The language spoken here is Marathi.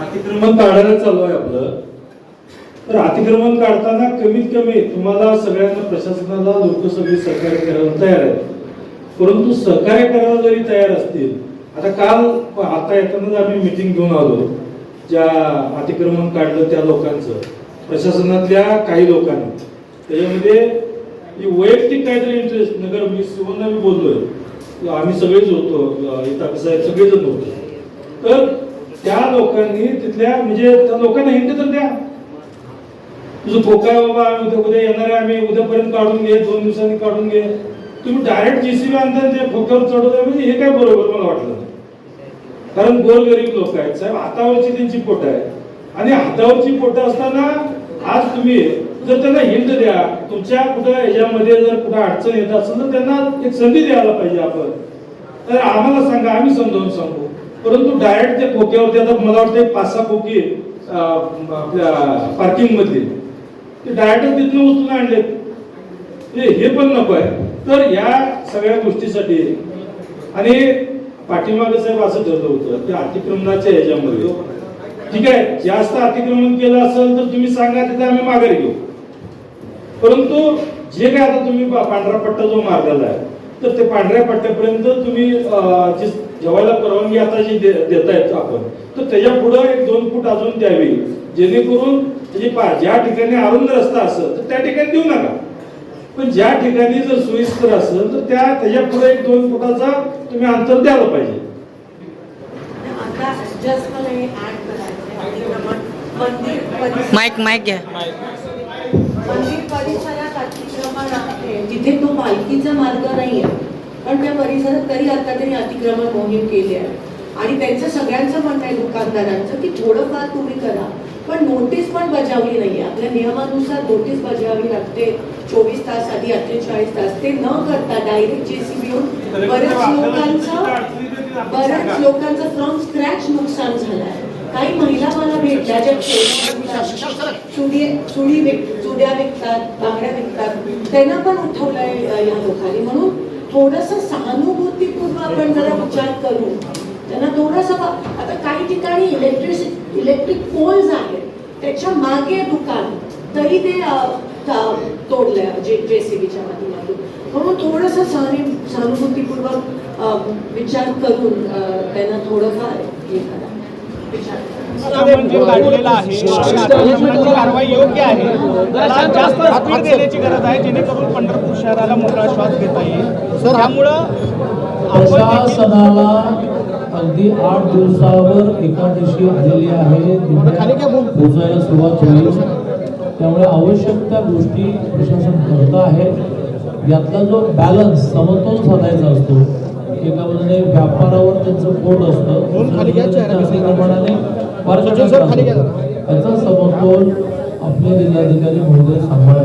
अतिक्रमण काढायला चालू आहे. आपलं. तर अतिक्रमण काढताना कमीत कमी तुम्हाला सगळ्यांना प्रशासनाला लोक सगळे सहकार्य करायला तयार आहेत. परंतु सहकार्य करायला जरी तयार असतील आता काल आता येतानाच आम्ही मिटिंग घेऊन आलो ज्या अतिक्रमण काढलं त्या लोकांचं. प्रशासनातल्या काही लोकांनी. त्याच्यामध्ये वैयक्तिक काहीतरी इंटरेस्ट नगर मी शिवंना मी बोललोय. आम्ही सगळेच होतो इथं साहेब सगळेजण होतो. तर त्या लोकांनी तिथल्या म्हणजे त्या लोकांना हिंट तर द्या. तुझं खोका बाबा आम्ही उद्या उद्या येणार आहे आम्ही उद्यापर्यंत काढून घे दोन दिवसांनी काढून घे. तुम्ही डायरेक्ट जेसीबी आणता ते खोक्यावर चढवता म्हणजे हे काय बरोबर मला वाटलं कारण कारण गोरगरीब लोक आहेत. साहेब हातावरची त्यांची पोट आहे आणि हातावरची पोट असताना आज तुम्ही जर त्यांना हिंट द्या तुमच्या कुठं याच्यामध्ये जर कुठं अडचण येत असेल तर त्यांना एक संधी द्यायला पाहिजे आपण. तर आम्हाला सांगा आम्ही समजावून सांगू. परंतु डायरेक्ट त्या खोक्यावरती आता मला वाटतं पाच सहा खोकी आपल्या पार्किंग ते डायरेक्ट तिथून उचलून आणले हे हे पण नको आहे. तर या सगळ्या गोष्टीसाठी आणि पाठीमागे साहेब असं ठरलं होतं की अतिक्रमणाच्या याच्यामध्ये ठीक आहे? जास्त अतिक्रमण केलं असेल तर तुम्ही सांगा तिथे आम्ही माघारी घेऊ. परंतु जे काय आता तुम्ही पांढरा पट्टा जो मारलेला आहे तर ते पांढऱ्या पट्ट्यापर्यंत तुम्ही जी जेवायला परवानगी आता जी दे- देतायत आपण तर त्याच्या पुढे एक दोन फूट अजून द्यावी जेणेकरून म्हणजे पा- ज्या ठिकाणी अरुंद रस्ता असेल तर त्या ठिकाणी देऊ नका. पण ज्या ठिकाणी जर सोयीस्कर असेल तर त्या त्याच्या पुढे एक दोन फुटाचा तुम्ही अंतर द्यायला पाहिजे. हे माईक माईक घ्या. मंदिर परिसरात अतिक्रमण आहे. जिथे तो पालखीचा मार्ग नाहीये. पण त्या परिसरात तरी आता त्यांनी अतिक्रमण मोहीम केली आहे. आणि त्यांचं सगळ्यांचं म्हणणं आहे दुकानदारांचं की थोडंफार तुम्ही करा. पण नोटीस पण बजावली नाहीये. आपल्या नियमानुसार नोटीस बजावावी लागते. चोवीस तास आधी अठ्ठेचाळीस तास ते न करता डायरेक्ट जेसीबी येऊन बऱ्याच लोकांचं बऱ्याच लोकांचं फ्रॉम स्क्रॅच नुकसान झालंय. काही महिला मला भेटल्या ज्या चुडी चुडी चुड्या विकतात बांगड्या विकतात त्यांना पण उठवलंय या लोकांनी. म्हणून थोडस सहानुभूतीपूर्व आपण जरा विचार करू. त्यांना थोडस आता काही ठिकाणी इलेक्ट्रिसिटी इलेक्ट्रिक पोल्स आहेत. त्याच्यामागे दुकान तरी ते तोडलंय जे जेसीबीच्या माध्यमातून. म्हणून थोडस सहानुभूतीपूर्वक अ, विचार करून त्यांना थोडंफार हे करा. विचार करा. आपण जे काढलेलं आहे अतिक्रमणाची कारवाई जास्त स्पीड देण्याची गरज आहे जेणेकरून पंढरपूर शहराला मोकळा श्वास घेता येईल. त्यामुळं आपण देखील प्रशासनाला अगदी आठ दिवसावर एकादशी आलेली आहे. पोचायला सुरुवात होईल. त्यामुळे आवश्यक त्या गोष्टी प्रशासन करत आहे. यातला जो बॅलन्स समतोल साधायचा असतो एका बाजूने व्यापारावर त्यांचं पोट असतं दुसऱ्या बाजूने अतिक्रमणाने पर्यटन असतं. याचा समतोल അപ്ലൈ ചെയ്യുന്നതിന്റെ മുഴുവൻ സമ്മാനം